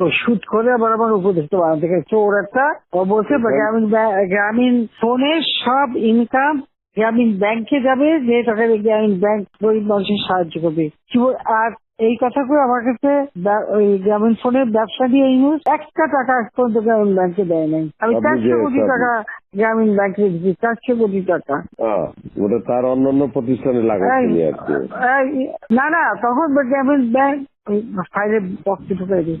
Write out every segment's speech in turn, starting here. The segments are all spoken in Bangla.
তো শুট করে আবার আমার উপদেশটা বানাতে চোর একটা ও বলছে গ্রামীণ গ্রামীণ ফোনের সব ইনকাম গ্রামীণ ব্যাংকে যাবে যে টাকা গ্রামীণ ব্যাংক গরিব মানুষের সাহায্য করবে। আর এই কথা করে আমার কাছে ওই গ্রামীণ ফোনের ব্যবসা দিয়ে এই নিউজ একটা টাকা পর্যন্ত গ্রামীণ ব্যাংকে দেয় নাই। আমি চারশো কোটি টাকা গ্রামীণ ব্যাংকে দিচ্ছি চারশো কোটি টাকা। ওটা তার অন্যান্য প্রতিষ্ঠানে না না তখন গ্রামীণ ব্যাংক ফাইলে বক্সে ঢুকাই দিই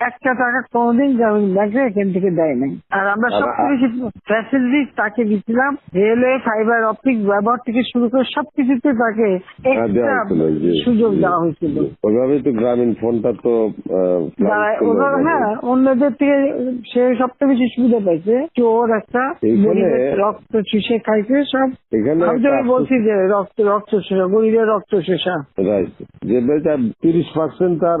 একটা টাকা কোনোদিন গ্রামীণ ব্যাংকে এখান থেকে দেয় নাই আর আমরা সবচেয়ে বেশি ফ্যাসিলিটি তাকে দিচ্ছিলাম রেলওয়ে ফাইবার অপটিক ব্যবহার থেকে শুরু করে সবকিছুতে তাকে হ্যাঁ, সুযোগ দেওয়া হয়েছিল। তো গ্রামীণ ফোনটা তো। হ্যাঁ অন্যদের থেকে সে সবচেয়ে বেশি সুবিধা পাইছে চোর একটা রক্ত চুষে খাইছে সব আমি তো বলছি যে রক্ত রক্ত চুষা গরিবের রক্ত চুষা রাইট যে তিরিশ পার্সেন্ট তার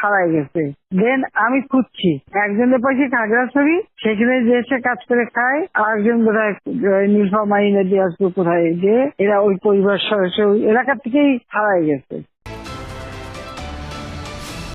হারাই গেছে। দেন আমি খুঁজছি। একজনের পাশে ছবি, সেখানে যে এসে কাজ করে খায়, আরেকজন বোধহয় নীলফামারি নদী আসবে কোথায় যে, এরা ওই পরিবার সদস্য এলাকা থেকেই হারাই গেছে।